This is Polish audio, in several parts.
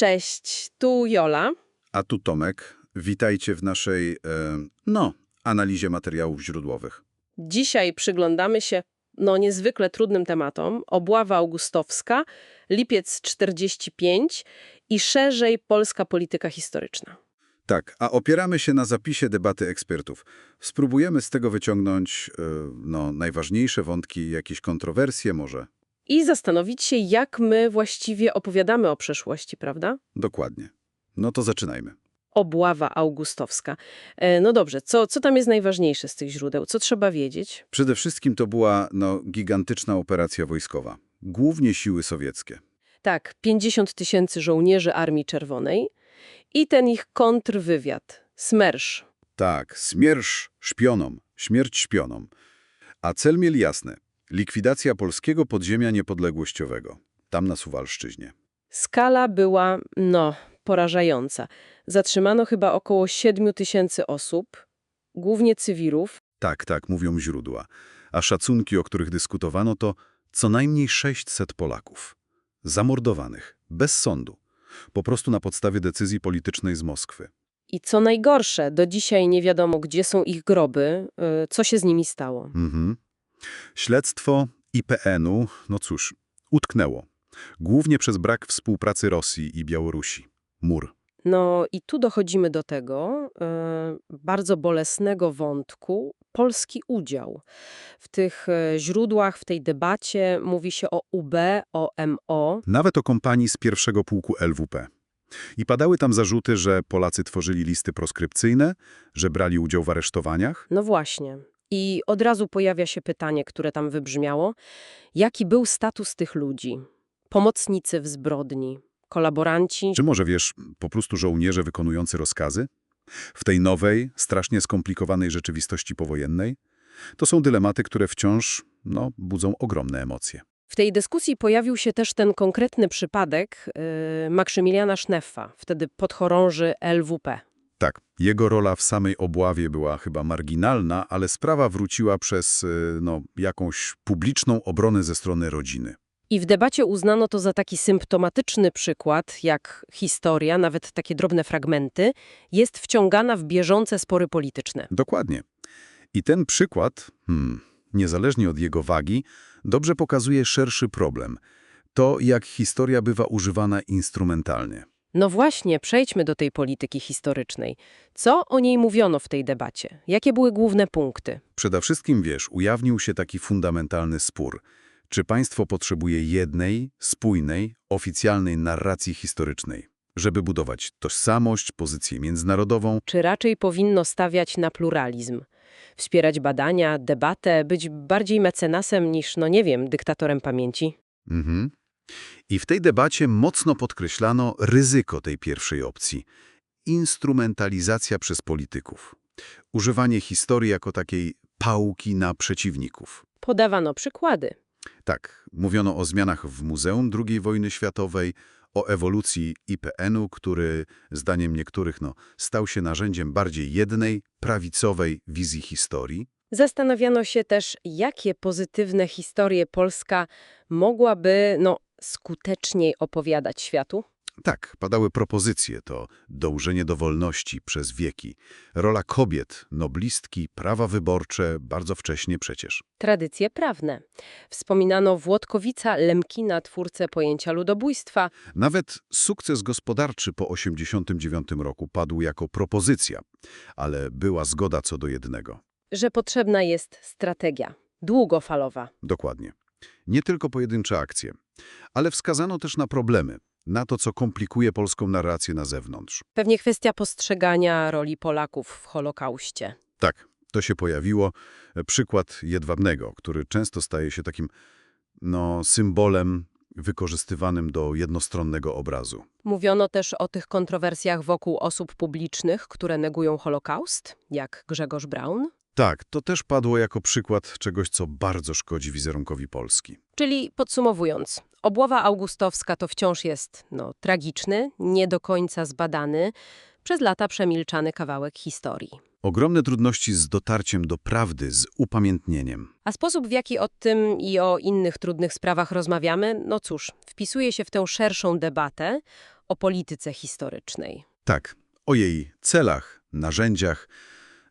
Cześć, tu Jola. A tu Tomek. Witajcie w naszej, e, no, analizie materiałów źródłowych. Dzisiaj przyglądamy się no niezwykle trudnym tematom. Obława augustowska, lipiec 45 i szerzej polska polityka historyczna. Tak, a opieramy się na zapisie debaty ekspertów. Spróbujemy z tego wyciągnąć, e, no, najważniejsze wątki, jakieś kontrowersje może. I zastanowić się, jak my właściwie opowiadamy o przeszłości, prawda? Dokładnie. No to zaczynajmy. Obława augustowska. E, no dobrze, co, co tam jest najważniejsze z tych źródeł? Co trzeba wiedzieć? Przede wszystkim to była, no, gigantyczna operacja wojskowa. Głównie siły sowieckie. Tak, 50 tysięcy żołnierzy Armii Czerwonej i ten ich kontrwywiad, SMERSZ. Tak, smiersz szpionom, śmierć szpionom. A cel mieli jasny. Likwidacja polskiego podziemia niepodległościowego. Tam na Suwalszczyźnie. Skala była, no, porażająca. Zatrzymano chyba około 7 tysięcy osób, głównie cywilów. Tak, tak, mówią źródła. A szacunki, o których dyskutowano, to co najmniej 600 Polaków. Zamordowanych, bez sądu. Po prostu na podstawie decyzji politycznej z Moskwy. I co najgorsze, do dzisiaj nie wiadomo, gdzie są ich groby, y, co się z nimi stało. Mhm. Śledztwo IPN-u, no cóż, utknęło. Głównie przez brak współpracy Rosji i Białorusi. Mur. No i tu dochodzimy do tego y, bardzo bolesnego wątku polski udział. W tych y, źródłach, w tej debacie mówi się o UB, o MO. Nawet o kompanii z pierwszego pułku LWP. I padały tam zarzuty, że Polacy tworzyli listy proskrypcyjne, że brali udział w aresztowaniach. No właśnie. I od razu pojawia się pytanie, które tam wybrzmiało. Jaki był status tych ludzi? Pomocnicy w zbrodni, kolaboranci, Czy może wiesz, po prostu żołnierze wykonujący rozkazy? W tej nowej, strasznie skomplikowanej rzeczywistości powojennej? To są dylematy, które wciąż, no, budzą ogromne emocje. W tej dyskusji pojawił się też ten konkretny przypadek yy, Maksymiliana Szneffa, wtedy podchorąży LWP. Tak, jego rola w samej obławie była chyba marginalna, ale sprawa wróciła przez, y, no, jakąś publiczną obronę ze strony rodziny. I w debacie uznano to za taki symptomatyczny przykład, jak historia, nawet takie drobne fragmenty, jest wciągana w bieżące spory polityczne. Dokładnie. I ten przykład, hmm, niezależnie od jego wagi, dobrze pokazuje szerszy problem. To, jak historia bywa używana instrumentalnie. No właśnie, przejdźmy do tej polityki historycznej. Co o niej mówiono w tej debacie? Jakie były główne punkty? Przede wszystkim, wiesz, ujawnił się taki fundamentalny spór. Czy państwo potrzebuje jednej, spójnej, oficjalnej narracji historycznej, żeby budować tożsamość, pozycję międzynarodową? Czy raczej powinno stawiać na pluralizm? Wspierać badania, debatę, być bardziej mecenasem niż, no nie wiem, dyktatorem pamięci? Mhm. I w tej debacie mocno podkreślano ryzyko tej pierwszej opcji. Instrumentalizacja przez polityków. Używanie historii jako takiej pałki na przeciwników. Podawano przykłady. Tak, mówiono o zmianach w Muzeum II wojny światowej, o ewolucji IPN-u, który, zdaniem niektórych, no, stał się narzędziem bardziej jednej, prawicowej wizji historii. Zastanawiano się też, jakie pozytywne historie Polska mogłaby, no, skuteczniej opowiadać światu. Tak, padały propozycje, to dążenie do wolności przez wieki, rola kobiet, noblistki, prawa wyborcze, bardzo wcześnie przecież. Tradycje prawne. Wspominano Włodkowica Lemkina, twórcę pojęcia ludobójstwa. Nawet sukces gospodarczy po 1989 roku padł jako propozycja, ale była zgoda co do jednego. że potrzebna jest strategia długofalowa. Dokładnie. Nie tylko pojedyncze akcje, ale wskazano też na problemy, na to, co komplikuje polską narrację na zewnątrz. Pewnie kwestia postrzegania roli Polaków w Holokauście. Tak, to się pojawiło. Przykład Jedwabnego, który często staje się takim no, symbolem wykorzystywanym do jednostronnego obrazu. Mówiono też o tych kontrowersjach wokół osób publicznych, które negują Holokaust, jak Grzegorz Braun. Tak, to też padło jako przykład czegoś, co bardzo szkodzi wizerunkowi Polski. Czyli podsumowując, obława augustowska to wciąż jest no, tragiczny, nie do końca zbadany, przez lata przemilczany kawałek historii. Ogromne trudności z dotarciem do prawdy, z upamiętnieniem. A sposób, w jaki o tym i o innych trudnych sprawach rozmawiamy, no cóż, wpisuje się w tę szerszą debatę o polityce historycznej. Tak, o jej celach, narzędziach,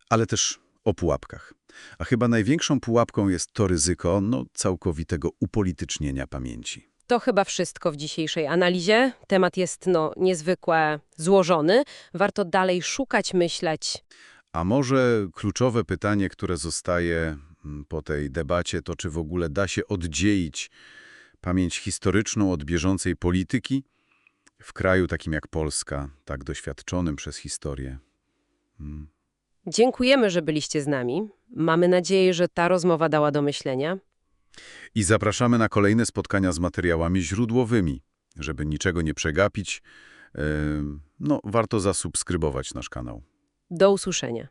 ale też o pułapkach. A chyba największą pułapką jest to ryzyko no, całkowitego upolitycznienia pamięci. To chyba wszystko w dzisiejszej analizie. Temat jest no, niezwykle złożony. Warto dalej szukać, myśleć. A może kluczowe pytanie, które zostaje mm, po tej debacie, to czy w ogóle da się oddzielić pamięć historyczną od bieżącej polityki w kraju takim jak Polska, tak doświadczonym przez historię? Mm. Dziękujemy, że byliście z nami. Mamy nadzieję, że ta rozmowa dała do myślenia. I zapraszamy na kolejne spotkania z materiałami źródłowymi. Żeby niczego nie przegapić, yy, no, warto zasubskrybować nasz kanał. Do usłyszenia.